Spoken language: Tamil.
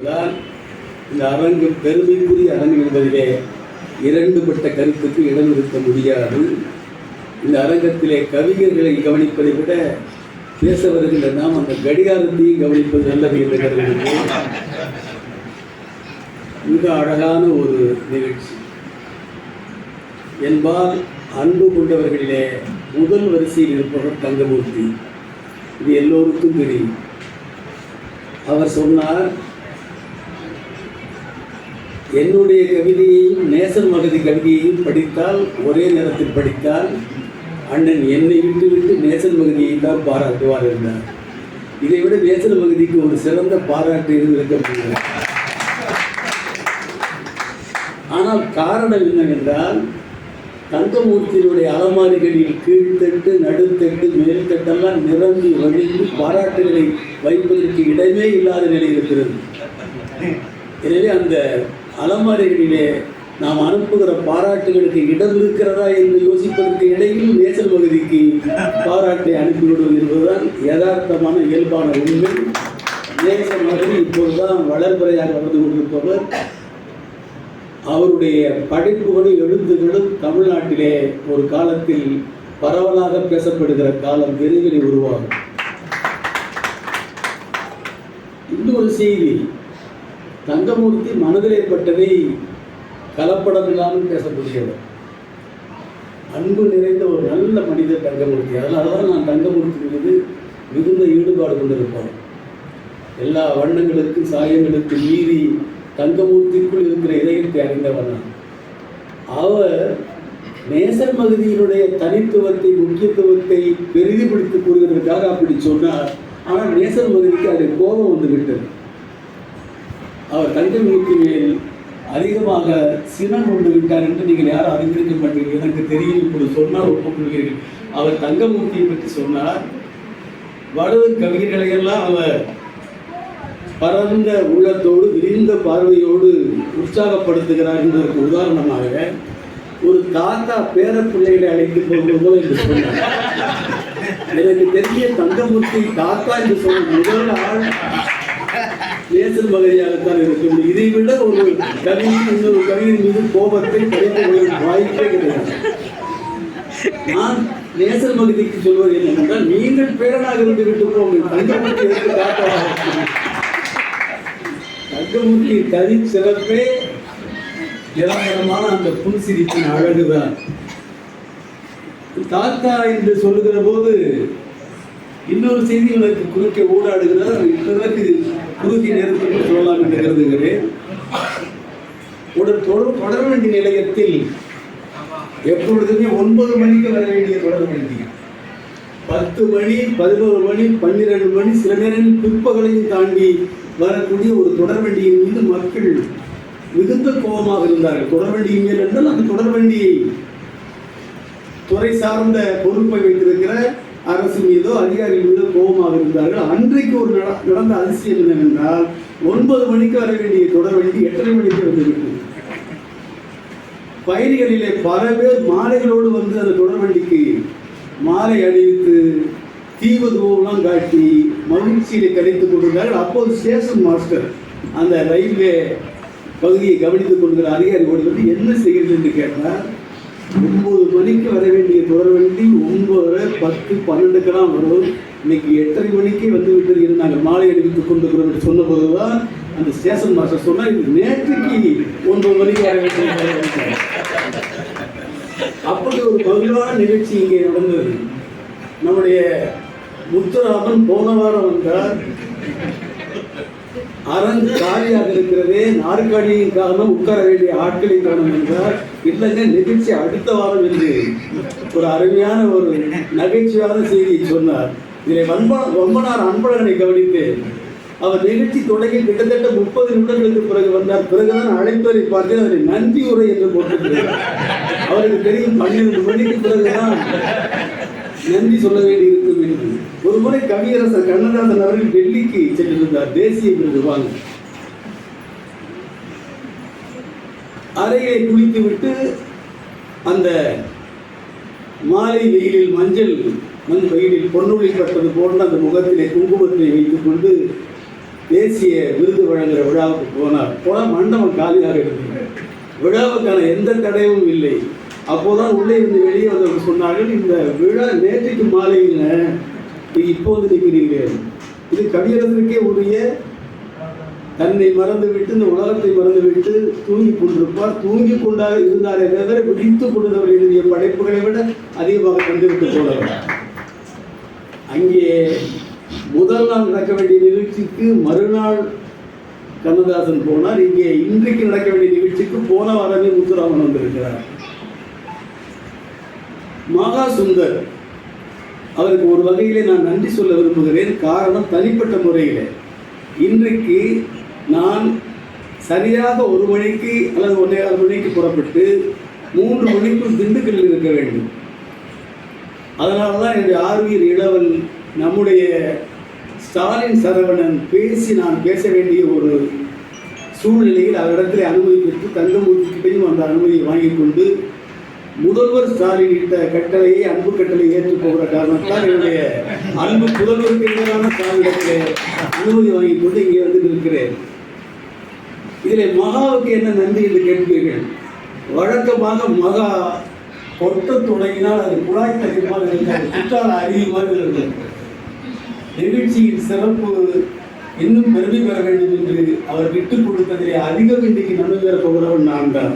தான் இந்த அரங்கு பெருமைக்குரிய அரங்கு என்பதிலே இரண்டுபட்ட கருத்துக்கு இடம் இருக்க முடியாது. இந்த அரங்கத்திலே கவிஞர்களை கவனிப்பதை விட பேச வருகின்ற நாம் அந்த கடிகாரத்தையும் கவனிப்பது நல்லது என்று கருதுகிறேன் மிக அழகான ஒரு நிகழ்ச்சி. என்பால் அன்பு கொண்டவர்களிலே முதல் வரிசையில் இருப்பவர் தங்கமூர்த்தி. இது எல்லோருக்கும் தெரியும். அவர் சொன்னார் என்னுடைய கவிதையையும் நேசன் மகதி கவிதையையும் படித்தால் ஒரே நேரத்தில் படித்தால் அண்ணன் என்னை விட்டு விட்டு நேசன் மகதியை தான் பாராட்டுவார் என்றார். இதை விட நேசன் மகதிக்கு ஒரு சிறந்த பாராட்டு எதுவும் இருக்க முடியாது ஆனால் காரணம் என்னவென்றால் தங்கமூர்த்தியினுடைய அலமாரிகளில் கீழ்த்தட்டு நடுத்தட்டு மேல்தட்டெல்லாம் நிரம்பி வழிந்து பாராட்டுகளை வைப்பதற்கு இடமே இல்லாத நிலை இருக்கிறது. எனவே அந்த அலமாரிகளிலே நாம் அனுப்புகிற பாராட்டுகளுக்கு இடம் இருக்கிறதா என்று யோசிப்பதற்கு இடையில் நேசல் பகுதிக்கு பாராட்டை அனுப்பிவிடுவது என்பதுதான் யதார்த்தமான இயல்பான உண்மை. நேச மகன் இப்போதுதான் வளர்பறையாக வந்து கொண்டிருப்பவர். அவருடைய படைப்புகளும் எழுத்துகளும் தமிழ்நாட்டிலே ஒரு காலத்தில் பரவலாக பேசப்படுகிற காலம் விரைவில் உருவாகும். இன்னொரு செய்தி தங்கமூர்த்தி மனதில் ஏற்பட்டதை கலப்படம் இல்லாமல் பேசக்கூடியவர். அன்பு நிறைந்த ஒரு நல்ல மனிதர் தங்கமூர்த்தி. அதனால தான் நான் தங்கமூர்த்தி மீது மிகுந்த ஈடுபாடு கொண்டிருப்பேன். எல்லா வண்ணங்களுக்கும் சாயங்களுக்கு மீறி தங்கமூர்த்திக்குள் இருக்கிற இதயத்தை அறிந்தவர் நான். அவர் நேசன் பகுதியினுடைய தனித்துவத்தை முக்கியத்துவத்தை பெரிதுபடுத்தி கூறுவதற்காக அப்படி சொன்னார். ஆனால் நேசன் பகுதிக்கு அது கோபம் வந்து விட்டது அவர் தங்கமூர்த்தி மேல் அதிகமாக சினம் கொண்டு விட்டார் என்று நீங்கள் யாரும் அறிந்திருக்க மாட்டீர்கள்? எனக்கு தெரியும் இப்படி சொன்னால் ஒப்புக்கொள்கிறீர்கள் அவர் தங்கமூர்த்தியை பற்றி சொன்னார். வடது கவிஞர்களையெல்லாம் அவர் பரந்த உள்ளத்தோடு விரிந்த பார்வையோடு உற்சாகப்படுத்துகிறார் என்பதற்கு உதாரணமாக ஒரு தாத்தா பேர பிள்ளைகளை அழைத்து போவது என்று சொன்னார். எனக்கு தெரிஞ்ச தங்கமூர்த்தி தாத்தா என்று சொன்ன முதல் ஆள் நேசல் மகதியாகத்தான் இருக்க முடியும் இதை விட ஒரு கவிதை இன்னொரு கவிதை மீது கோபத்தை கிடைக்க வாய்ப்பே கிடையாது. நான் நேசல் மகதிக்கு சொல்வது என்னவென்றால் நீங்கள் பேரனாக இருந்து விட்டு போங்கள் தங்கமூர்த்தி எதற்கு தாத்தாவாக தங்கமூர்த்தி தனி சிறப்பே நிரந்தரமான அந்த புன்சிரிப்பின் அழகுதான். தாத்தா என்று சொல்லுகிற போது இன்னொரு செய்தி எனக்கு குறுக்கே ஊடாடுகிறார் பிறகு குறுகிய நேரத்தில் சொல்லலாம் என்று கருதுகிறேன். உடன் தொடர் தொடர வேண்டிய நிலையத்தில் எப்பொழுதுமே ஒன்பது மணிக்கு வர வேண்டிய தொடர் வேண்டிய பத்து மணி பதினோரு மணி பன்னிரண்டு மணி சில நேரங்களில் பிற்பகலையும் தாண்டி வரக்கூடிய ஒரு தொடர்வண்டியின் மீது மக்கள் மிகுந்த கோபமாக இருந்தார்கள். தொடர்வண்டியின் மேல் என்றால் அந்த தொடர்வண்டியை துறை சார்ந்த பொறுப்பை வைத்திருக்கிற அரசு மீதோ அதிகாரி மீதோ கோபமாக இருந்தார்கள். அன்றைக்கு ஒரு நட- நடந்த அதிசயம் என்னவென்றால் ஒன்பது மணிக்கு வர வேண்டிய தொடர்வண்டி எட்டரை மணிக்கு வந்துவிட்டது. பயணிகளிலே பல பேர் மாலைகளோடு வந்து அந்த தொடர்வண்டிக்கு மாலை அணிவித்து தீவதுவம்லாம் காட்டி மகிழ்ச்சியிலே கிடைத்துக் கொண்டிருந்தார்கள். அப்போது ஸ்டேஷன் மாஸ்டர் அந்த ரயில்வே பகுதியை கவனித்துக் கொண்டிருக்கிற அதிகாரி ஓடி வந்து என்ன செய்கிறது? என்று கேட்டார். ஒன்பது மணிக்கு வர வேண்டிய தொடர்வண்டி ஒன்பதரை பத்து பன்னெண்டுக்கெல்லாம் வரும். இன்னைக்கு எட்டரை மணிக்கு வந்து விட்டு நாங்கள் மாலை அணிவித்து கொண்டிருக்கிறோம் என்று சொன்னபோது தான் அந்த ஸ்டேஷன் மாஸ்டர் சொன்னார் இது நேற்றுக்கு ஒன்பது மணிக்கு வர வேண்டிய அப்படி ஒரு மகிழ்வான நிகழ்ச்சி இங்கே நடந்தது. நம்முடைய முத்துராமன் போன வாரம் வந்தார். அரண் காலியாக இருக்கிறது நாற்காலியின் காரணம் உட்கார வேண்டிய ஆட்களின் காரணம் என்றார். இல்லைங்க நிகழ்ச்சி அடுத்த வாரம் என்று ஒரு அருமையான ஒரு நகைச்சுவையான செய்தியை சொன்னார். இதை வன்ப வம்பனார் அன்பழகனை கவனித்தேன். அவர் நிகழ்ச்சி தொடங்கி கிட்டத்தட்ட முப்பது நிமிடங்களுக்கு பிறகு வந்தார். பிறகுதான் அழைப்பதை பார்த்து அவரை நன்றி உரை என்று போட்டிருக்கிறார் அவருக்கு தெரியும் பன்னிரண்டு மணிக்கு பிறகுதான் நன்றி சொல்ல வேண்டி இருக்கும் என்று. ஒரு முறை கவியரசர் கண்ணதாசன் அவர்கள் டெல்லிக்கு சென்றிருந்தார். தேசிய விருது வாங்க. அறையை குளித்துவிட்டு அந்த மாலை வெயிலில் மஞ்சள் மண் வெயிலில் பொன்னுளி பட்டது போன்ற அந்த முகத்திலே குங்குமத்தை வைத்துக் கொண்டு தேசிய விருது வழங்குகிற விழாவுக்கு போனார். போனால் மண்டபம் காலியாக இருந்தது. விழாவுக்கான எந்த தடையும் இல்லை. அப்போதான் உள்ளே இருந்து வெளியே வந்தவர்கள் சொன்னார்கள் இந்த விழா நேற்றைக்கு மாலையில் இப்போ வந்து நிற்கிறீர்கள் இது கவியரசனுக்கே உரிய தன்னை மறந்துவிட்டு இந்த உலகத்தை மறந்துவிட்டு தூங்கி கொண்டிருப்பார். தூங்கி கொண்டாக இருந்தாரே தவிர விழித்து கொண்டவர் எழுதிய படைப்புகளை விட அதிகமாக கண்டுவிட்டு போனவர் அங்கே முதல் நாள் நடக்க வேண்டிய நிகழ்ச்சிக்கு மறுநாள் கண்ணதாசன் போனார். இங்கே இன்றைக்கு நடக்க வேண்டிய நிகழ்ச்சிக்கு போன வாரமே முத்துராமன் வந்திருக்கிறார். மகா சுந்தர் அவருக்கு ஒரு வகையிலே நான் நன்றி சொல்ல விரும்புகிறேன். காரணம் தனிப்பட்ட முறையில். இன்றைக்கு நான் சரியாக ஒரு மணிக்கு அல்லது ஒன்றே ஆறு மணிக்கு புறப்பட்டு மூன்று மணிக்குள் திண்டுக்கல்லில் இருக்க வேண்டும். அதனால தான் என்னுடைய ஆர்வியர் இளவல் நம்முடைய ஸ்டாலின் சரவணன் பேசி நான் பேச வேண்டிய ஒரு சூழ்நிலையில் அவரிடத்தில் அனுமதி பெற்று தங்கமூர்த்திகிட்டையும் அந்த அனுமதியை வாங்கிக் கொண்டு முதல்வர் ஸ்டாலின் இந்த கட்டளையை அன்பு கட்டளை ஏற்று போகிற காரணத்தால் என்னுடைய அன்பு புதல்வருக்கு எதிரான ஸ்டாலினிடத்திலே அனுமதி வாங்கி கொண்டு இங்கே வந்து நிற்கிறேன். இதில் மகாவுக்கு என்ன நன்றி என்று கேட்பீர்கள்? வழக்கமாக மகா கொட்ட தொடங்கினால் அது குழாய் தகுதியாக இருக்காது குற்றால அதிகமாக இருந்தது. நிகழ்ச்சியின் சிறப்பு இன்னும் பெருமை பெற வேண்டும் என்று அவர் விட்டுக் கொடுத்ததிலே அதிகம் இன்றைக்கு நன்மை பெற போகிறவன் நான் தான்.